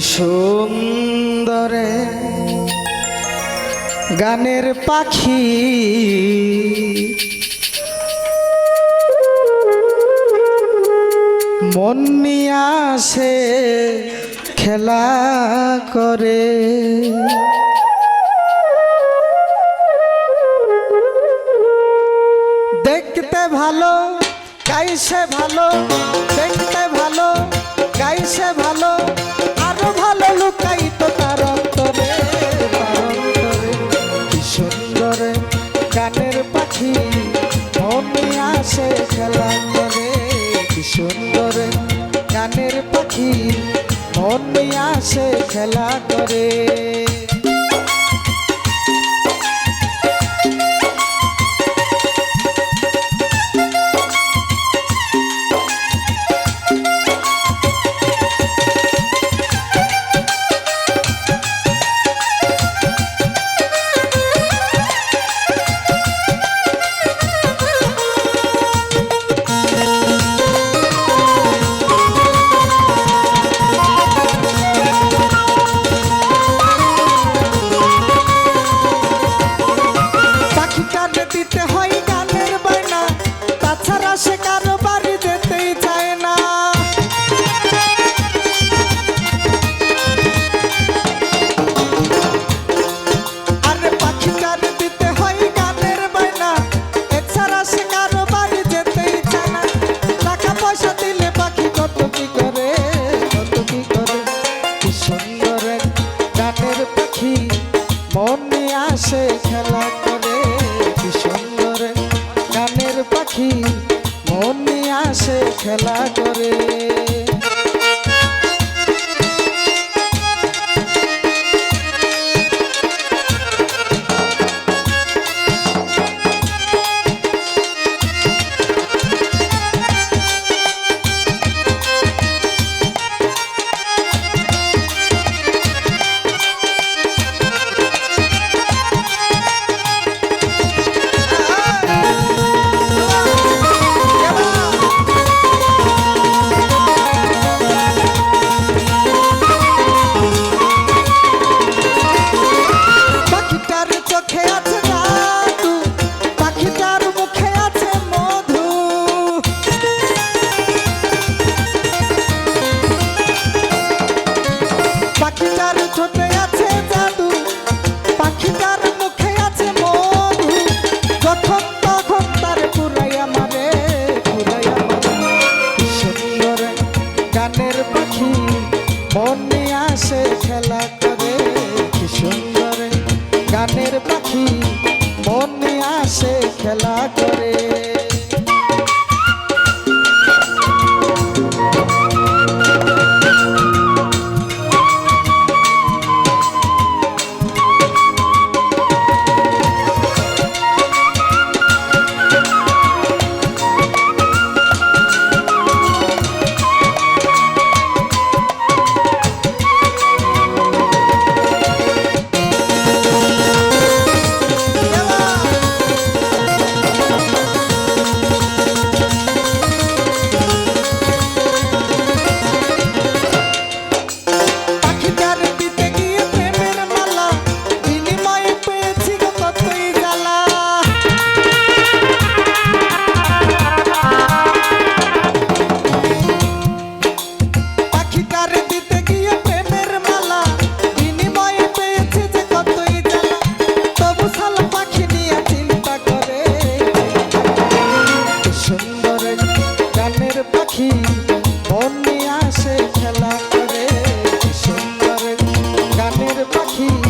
সুন্দরে গানের পাখি। মন নিয়ে আসে খেলা করে। দেখতে ভালো গাইছে ভালো। দেখতে ভালো গাইছে ভালো। পাখি মন আসে খেলা করে। সুন্দর গানের পাখি মনে আসে খেলা করে। কি সুন্দর গানের পাখি খেলা করে কি সুন্দর গানের পাখি মনে আসে খেলা করে। Mm-hmm.